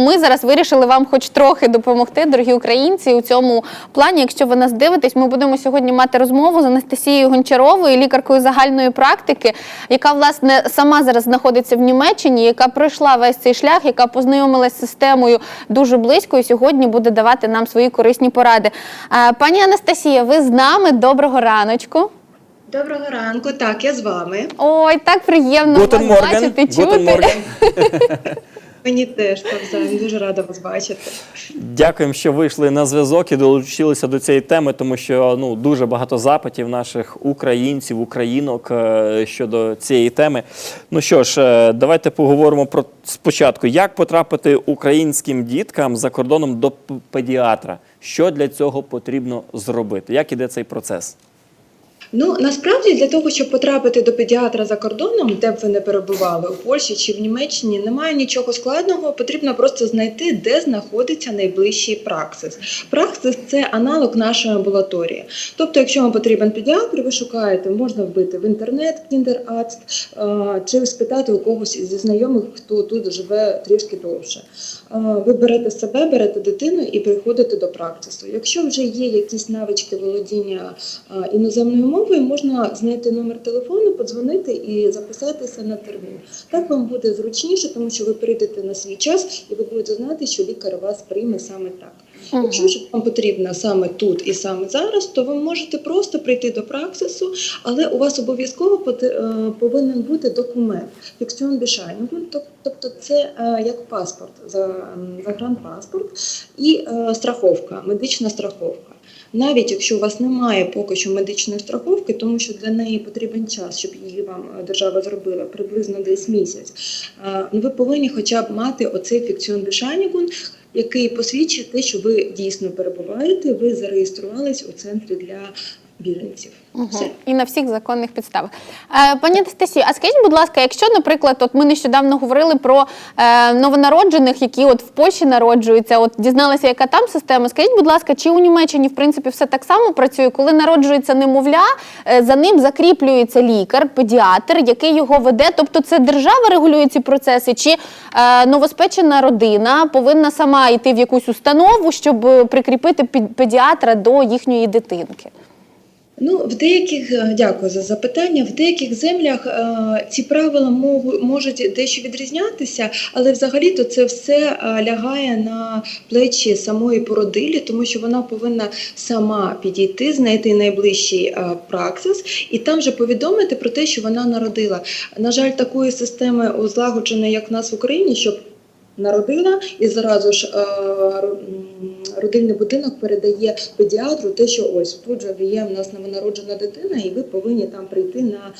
ми зараз вирішили вам хоч трохи допомогти, дорогі українці, у цьому плані. Якщо ви нас дивитесь, ми будемо сьогодні мати розмову з Анастасією Гончаровою, лікаркою загальної практики, яка власне сама зараз знаходиться в Німеччині, яка пройшла весь цей шлях, яка познайомилась з системою дуже близько і сьогодні буде давати нам свої корисні поради. Пані Анастасія, ви з нами. Доброго раночку. Доброго ранку, так, я з вами. Ой, так приємно Гутен вас бачити, чути. Мені теж навзаєм, дуже рада вас бачити. Дякуємо, що вийшли на зв'язок і долучилися до цієї теми, тому що ну дуже багато запитів наших українців, українок е, щодо цієї теми. Ну що ж, е, давайте поговоримо про спочатку, як потрапити українським діткам за кордоном до педіатра. Що для цього потрібно зробити? Як іде цей процес? Ну насправді для того, щоб потрапити до педіатра за кордоном, де б ви не перебували у Польщі чи в Німеччині, немає нічого складного. Потрібно просто знайти, де знаходиться найближчий праксис. Праксис це аналог нашої амбулаторії. Тобто, якщо вам потрібен педіатр, ви шукаєте, можна вбити в інтернет кіндерарст чи спитати у когось зі знайомих, хто тут живе трішки довше. Е, Ви берете себе, берете дитину і приходите до практису. Якщо вже є якісь навички володіння е, іноземною мовою, можна знайти номер телефону, подзвонити і записатися на термін. Так вам буде зручніше, тому що ви прийдете на свій час і ви будете знати, що лікар вас прийме саме так. Мгм. Якщо ж вам потрібно саме тут і саме зараз, то ви можете просто прийти до праксису, але у вас обов'язково е, повинен бути документ фіксіон бішайнгу, тобто це е, як паспорт, за- загранпаспорт і е, страховка, медична страховка. Навіть якщо у вас немає поки що медичної страховки, тому що для неї потрібен час, щоб її вам е, держава зробила приблизно десь місяць. е, Ну ви повинні хоча б мати оцей фікціон бішайнгун, який посвідчує те, що ви дійсно перебуваєте, ви зареєструвались у центрі для біженців. Все. Угу. І на всіх законних підставах. Е, пані Анастасію, а скажіть, будь ласка, якщо, наприклад, от ми нещодавно говорили про е, новонароджених, які от в Польщі народжуються, от дізналися, яка там система. Скажіть, будь ласка, чи у Німеччині в принципі все так само працює, коли народжується немовля, е, за ним закріплюється лікар, педіатр, який його веде. Тобто, це держава регулює ці процеси, чи е, новоспечена родина повинна сама йти в якусь установу, щоб прикріпити педіатра до їхньої дитинки? Ну, в деяких е, дякую за запитання. В деяких землях е, ці правила можу- можуть дещо відрізнятися, але взагалі-то це все е, лягає на плечі самої породилі, тому що вона повинна сама підійти, знайти найближчий праксис і там же повідомити про те, що вона народила. На жаль, такої системи злагодженої, як в нас в Україні, щоб Народила і зразу ж родильний будинок передає педіатру те, що ось тут же є в нас новонароджена дитина, і ви повинні там прийти на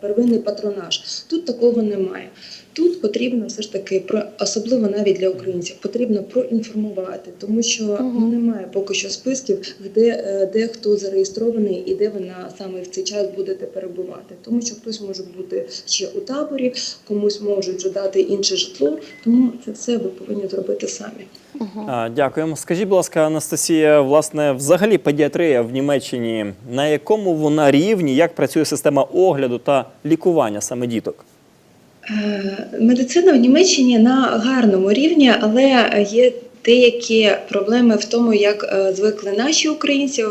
первинний патронаж. Тут такого немає. Тут потрібно все ж таки про особливо навіть для українців, потрібно проінформувати, тому що Мгм. немає поки що списків, де, е, де хто зареєстрований і де ви на саме в цей час будете перебувати. Тому що хтось може бути ще у таборі, комусь можуть вже дати інше житло, тому це все ви повинні зробити самі. А, Дякуємо. Скажіть, будь ласка, Анастасія, власне, взагалі педіатрія в Німеччині на якому вона рівні, як працює система огляду та лікування саме діток? Е, Медицина в Німеччині на гарному рівні, але є деякі проблеми в тому, як е, звикли наші українці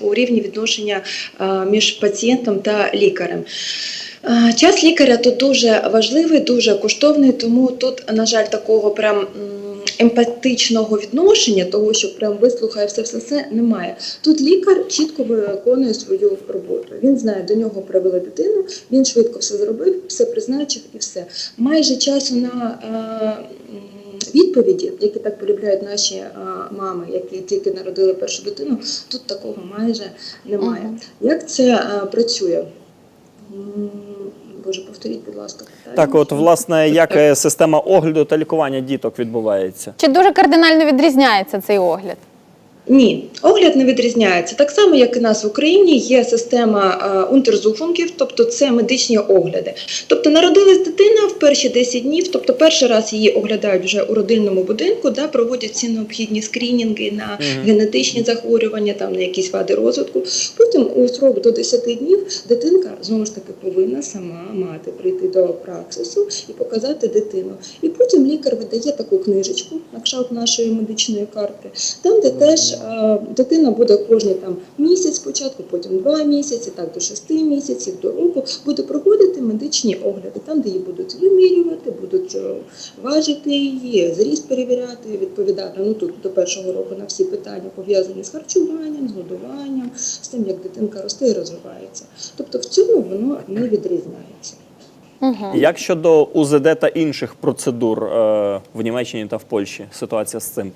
у рівні відношення е, між пацієнтом та лікарем. Е, Час лікаря тут дуже важливий, дуже коштовний, тому тут, на жаль, такого прям емпатичного відношення, того, що прям вислухає все, все, все немає. Тут лікар чітко виконує свою роботу. Він знає, до нього привели дитину, він швидко все зробив, все призначив і все. Майже часу на е, відповіді, які так полюбляють наші е, мами, які тільки народили першу дитину, тут такого майже немає. Як це е, працює? Боже, повторіть, будь ласка, питання. Так, от, власне, як е, система огляду та лікування діток відбувається? Чи дуже кардинально відрізняється цей огляд? Ні, огляд не відрізняється. Так само, як і нас в Україні, є система е, унтерзуфунгів, тобто це медичні огляди. Тобто народилась дитина в перші 10 днів, тобто перший раз її оглядають вже у родильному будинку, да, проводять всі необхідні скринінги на генетичні захворювання, там на якісь вади розвитку. Потім у срок до 10 днів дитинка знову ж таки повинна сама мати прийти до праксису і показати дитину. І потім лікар видає таку книжечку на кшталт нашої медичної карти, там де теж дитина буде кожні там місяць спочатку, потім два місяці, так до шести місяців, до року буде проходити медичні огляди, там де її будуть вимірювати, будуть е, важити її, зріст перевіряти, відповідати ну тут до першого року на всі питання пов'язані з харчуванням, з годуванням, з тим, як дитинка росте і розвивається. Тобто в цьому воно не відрізняється. Угу. Як щодо УЗД та інших процедур е, в Німеччині та в Польщі? Ситуація з цим?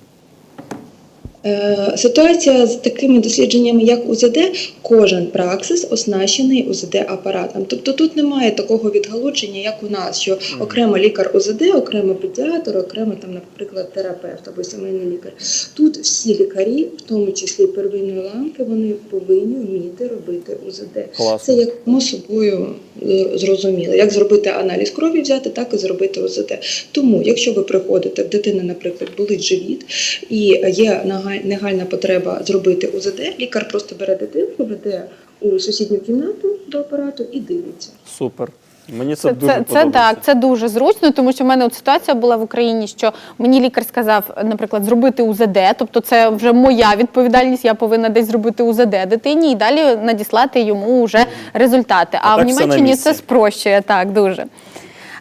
Е, Ситуація з такими дослідженнями, як УЗД, кожен праксис оснащений УЗД-апаратом. Тобто тут немає такого відгалудження, як у нас, що окремо лікар УЗД, окремо педіатр, окремо там, наприклад, терапевт або сімейний лікар. Тут всі лікарі, в тому числі первинної ланки, вони повинні вміти робити УЗД. Класно. Це як само собою е, зрозуміло. Як зробити аналіз крові взяти, так і зробити ОЗД. Тому, якщо ви приходите, в дитини, наприклад, болить живіт і є нага- негальна потреба зробити УЗД, лікар просто бере дитинку, веде у сусідню кімнату до апарату і дивиться. Супер. Мені це, Це, дуже це, це подобається. так, це дуже зручно, тому що в мене от ситуація була в Україні, що мені лікар сказав, наприклад, зробити УЗД, тобто це вже моя відповідальність, я повинна десь зробити УЗД дитині і далі надіслати йому вже результати. А, А в Німеччині це спрощує так дуже.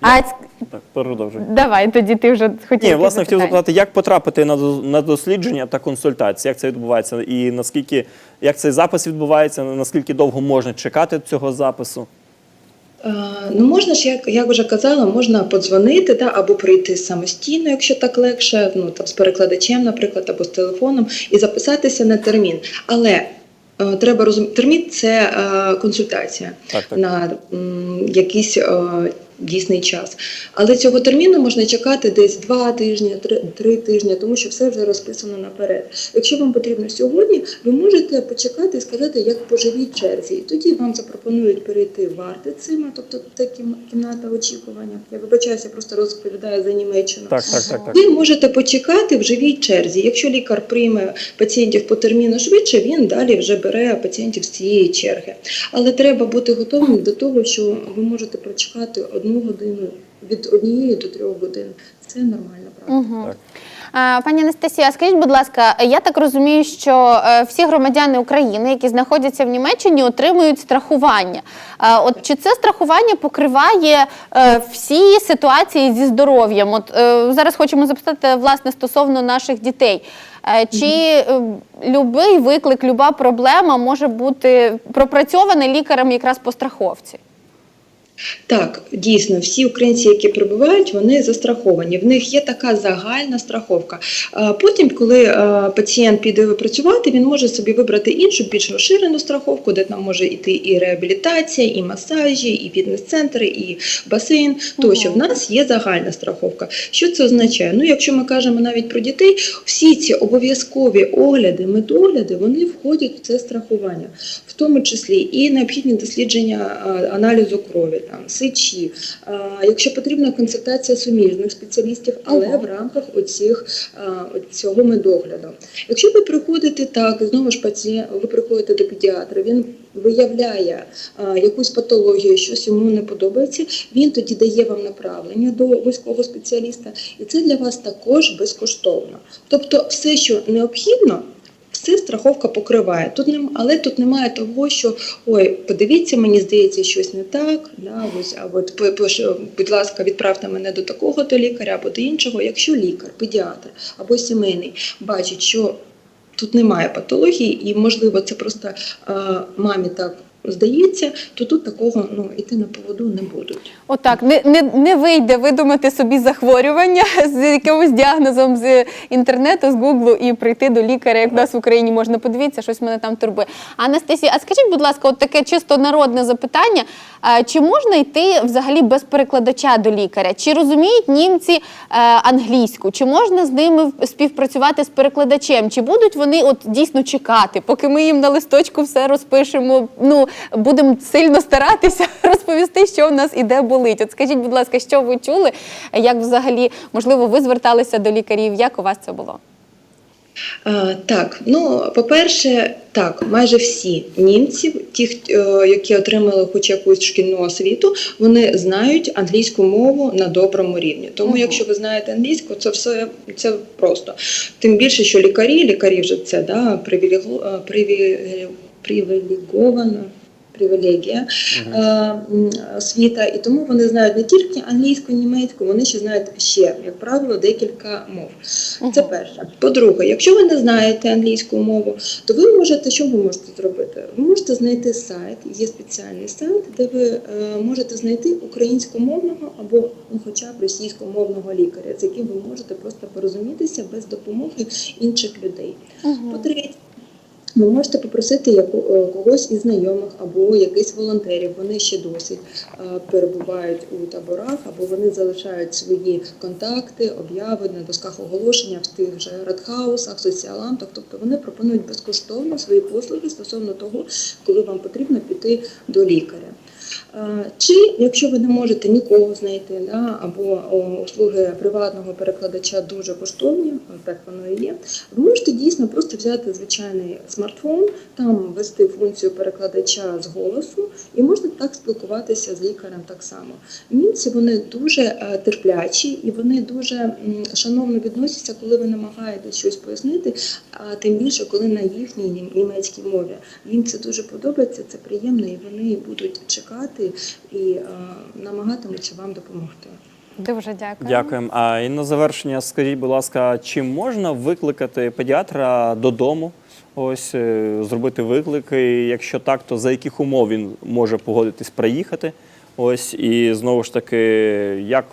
А ц- Так, продовжуй. давай тоді ти вже хотів. Ні, власне, хотів запитати, як потрапити на на дослідження та консультації, як це відбувається, і наскільки як цей запис відбувається, наскільки довго можна чекати цього запису? Е, Ну, можна ж, як, як вже казала, можна подзвонити да, або прийти самостійно, якщо так легше, ну там з перекладачем, наприклад, або з телефоном, і записатися на термін. Але е, треба розуміти, термін це е, консультація Так, так. на м, якийсь е, дійсний час. Але цього терміну можна чекати десь два тижні, три, тижні, тому що все вже розписано наперед. Якщо вам потрібно сьогодні, ви можете почекати і сказати, як по живій черзі. І тоді вам запропонують перейти в артицима, тобто це кімната очікування. Я вибачаюся, я просто розповідаю за Німеччину. Так, так, так, так. Ви можете почекати в живій черзі. Якщо лікар прийме пацієнтів по терміну швидше, він далі вже бере пацієнтів з цієї черги. Але треба бути готовим до того, що ви можете прочекати одну годину від однієї до трьох годин. Це нормальна практика. Угу. Пані Анастасія, скажіть, будь ласка, я так розумію, що е, всі громадяни України, які знаходяться в Німеччині, отримують страхування. От чи це страхування покриває е, всі ситуації зі здоров'ям? От е, зараз хочемо запитати власне стосовно наших дітей. Чи любий виклик, люба проблема може бути пропрацьована лікарем якраз по страховці? Так, дійсно, всі українці, які прибувають, вони застраховані. В них є така загальна страховка. Потім, коли е, пацієнт піде працювати, він може собі вибрати іншу, більш розширену страховку, де там може йти і реабілітація, і масажі, і фітнес-центри, і басейн. Тощо в нас є загальна страховка. Що це означає? Ну, якщо ми кажемо навіть про дітей, всі ці обов'язкові огляди, медогляди, вони входять в це страхування, в тому числі і необхідні дослідження аналізу крові, там сечі, а, якщо потрібна консультація суміжних спеціалістів, але в рамках оцих а, цього медогляду. Якщо ви приходите так, знову ж пацієнт, ви приходите до педіатра, він виявляє а, якусь патологію, щось йому не подобається, він тоді дає вам направлення до вузького спеціаліста, і це для вас також безкоштовно. Тобто, все, що необхідно. Все страховка покриває. Тут нем, але тут немає того, що ой, подивіться, мені здається, щось не так. Да, ось, а от п- п- будь ласка, відправте мене до такого то лікаря або до іншого. Якщо лікар, педіатр або сімейний бачить, що тут немає патології, і можливо, це просто а, мамі так здається, то тут такого ну іти на поводу не будуть. Отак, не, не, не вийде видумати собі захворювання з якимось діагнозом з інтернету, з гуглу і прийти до лікаря, як в нас в Україні можна подивитися, щось мене там турбує. Анастасія, а скажіть, будь ласка, от таке чисто народне запитання: чи можна йти взагалі без перекладача до лікаря? Чи розуміють німці е, англійську? Чи можна з ними співпрацювати з перекладачем? Чи будуть вони от дійсно чекати, поки ми їм на листочку все розпишемо? Ну будемо сильно старатися розповісти, що в нас і де болить. От скажіть, будь ласка, що ви чули? Як взагалі можливо ви зверталися до лікарів? Як у вас це було? А, так, ну по-перше, так, майже всі німці, ті, е, які отримали хоч якусь шкільну освіту, вони знають англійську мову на доброму рівні. Тому, Мгм. якщо ви знаєте англійську, це все це просто. Тим більше, що лікарі, лікарі вже це да, е, приві- привілегована привілегія е, м, освіта, і тому вони знають не тільки англійську, німецьку, вони ще знають ще, як правило, декілька мов. Це перше. По-друге, якщо ви не знаєте англійську мову, то ви можете, що ви можете зробити? Ви можете знайти сайт, є спеціальний сайт, де ви е, можете знайти українськомовного або ну, хоча б російськомовного лікаря, з яким ви можете просто порозумітися без допомоги інших людей. По-третє, ви можете попросити е, когось із знайомих або якихось волонтерів. Вони ще досі е, перебувають у таборах, або вони залишають свої контакти, обяви на досках оголошення в тих же радхаусах, соціалантах. Тобто вони пропонують безкоштовно свої послуги стосовно того, коли вам потрібно піти до лікаря. Е, Чи якщо ви не можете нікого знайти, да, або услуги приватного перекладача дуже коштовні, так воно і є, ви можете дійсно просто взяти звичайний смартфон, там ввести функцію перекладача з голосу, і можна так спілкуватися з лікарем так само. Німці вони дуже е, терплячі і вони дуже шановно відносяться, коли ви намагаєтесь щось пояснити, а тим більше коли на їхній німецькій мові. Їм це дуже подобається, це приємно, і вони будуть чекати і е, намагатимуться вам допомогти. Дуже дякую. Дякуємо. А і на завершення, скажіть, будь ласка, чи можна викликати педіатра додому? Ось е, зробити виклик. І Якщо так, то за яких умов він може погодитись приїхати? Ось і знову ж таки, як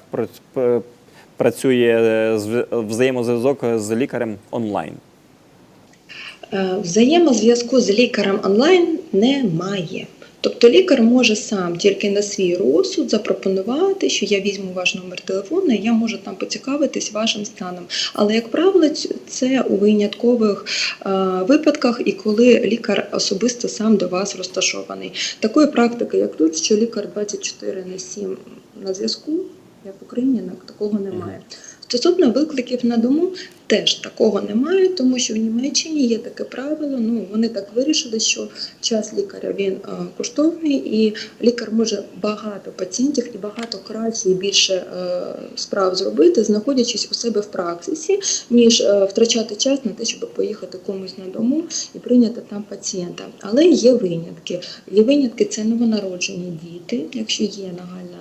працює е, взаємозв'язок з лікарем онлайн? Взаємозв'язку з лікарем онлайн немає. Тобто лікар може сам тільки на свій розсуд запропонувати, що я візьму ваш номер телефону, і я можу там поцікавитись вашим станом. Але, як правило, це у виняткових е, випадках і коли лікар особисто сам до вас розташований. Такої практики, як тут, що лікар 24 на 7 на зв'язку, як в Україні, такого немає. Стосовно викликів на дому, теж такого немає, тому що в Німеччині є таке правило. Ну вони так вирішили, що час лікаря він е, коштовний, і лікар може багато пацієнтів і багато краще і більше е, справ зробити, знаходячись у себе в праксисі, ніж е, втрачати час на те, щоб поїхати комусь на дому і прийняти там пацієнта. Але є винятки. Є винятки це новонароджені діти, якщо є нагальна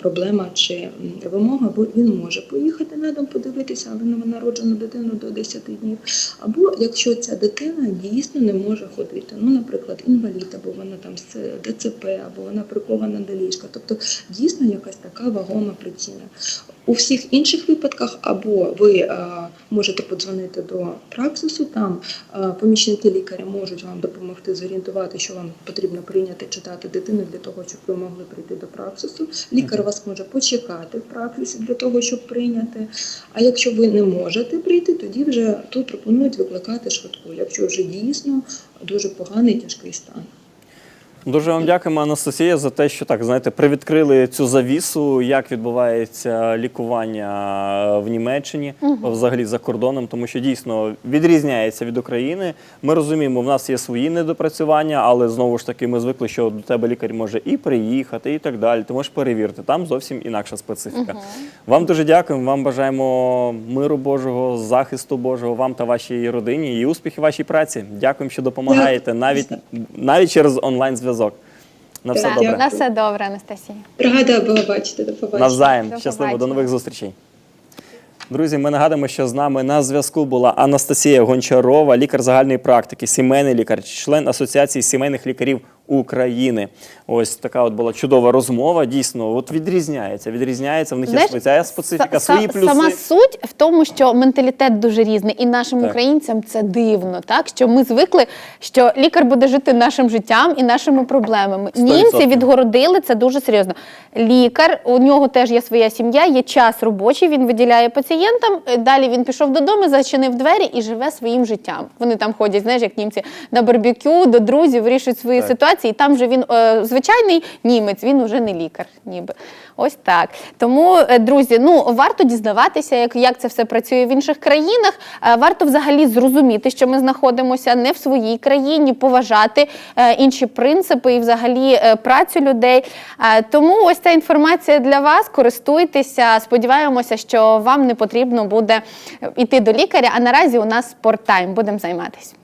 проблема чи вимога, бо він може поїхати на дом подивитися, але новонароджену дитину до 10 днів. Або якщо ця дитина дійсно не може ходити, ну, наприклад, інвалід, або вона там з ДЦП, або вона прикована до ліжка, тобто дійсно якась така вагома причина. У всіх інших випадках або ви е, можете подзвонити до праксису, там е, помічники лікаря можуть вам допомогти зорієнтувати, що вам потрібно прийняти читати дитину для того, щоб ви могли прийти до праксису. Лікар вас може почекати в практиці для того, щоб прийняти. А якщо ви не можете прийти, тоді вже тут пропонують викликати швидку, якщо вже дійсно дуже поганий тяжкий стан. Дуже вам дякуємо, Анастасія, за те, що так знаєте, привідкрили цю завісу, як відбувається лікування в Німеччині, взагалі за кордоном, тому що дійсно відрізняється від України. Ми розуміємо, в нас є свої недопрацювання, але знову ж таки ми звикли, що до тебе лікар може і приїхати, і так далі. Ти можеш перевірити. Там зовсім інакша специфіка. Вам дуже дякуємо. Вам бажаємо миру Божого, захисту Божого, вам та вашій родині і успіхів вашій праці. Дякуємо, що допомагаєте навіть навіть через онлайн зв'язок. На все Так, добре. На все добре, Анастасія. Рада була бачити, до побачення. Навзаєм. До Щасливо, до побачення. нових зустрічей. Друзі, ми нагадуємо, що з нами на зв'язку була Анастасія Гончарова, лікар загальної практики, сімейний лікар, член Асоціації сімейних лікарів України. Ось така от була чудова розмова. Дійсно, от відрізняється. Відрізняється. В них є своя специфіка, свої плюси. Сама суть в тому, що менталітет дуже різний, і нашим Так. українцям це дивно, так що ми звикли, що лікар буде жити нашим життям і нашими проблемами. Сто Німці відгородили це дуже серйозно. Лікар, у нього теж є своя сім'я, є час робочий. Він виділяє пацієнтам. е, Далі він пішов додому, зачинив двері і живе своїм життям. Вони там ходять, знаєш, як німці на барбекю, до друзів, вирішують свої Так. ситуації. І там же він е, звичайний німець, він уже не лікар, ніби. Ось так. Тому, е, друзі, ну варто дізнаватися, як, як це все працює в інших країнах. Е, Варто взагалі зрозуміти, що ми знаходимося не в своїй країні, поважати інші принципи і взагалі працю людей. Тому ось ця інформація для вас. Користуйтеся. Сподіваємося, що вам не потрібно буде йти до лікаря. А наразі у нас спорттайм. Будемо займатися.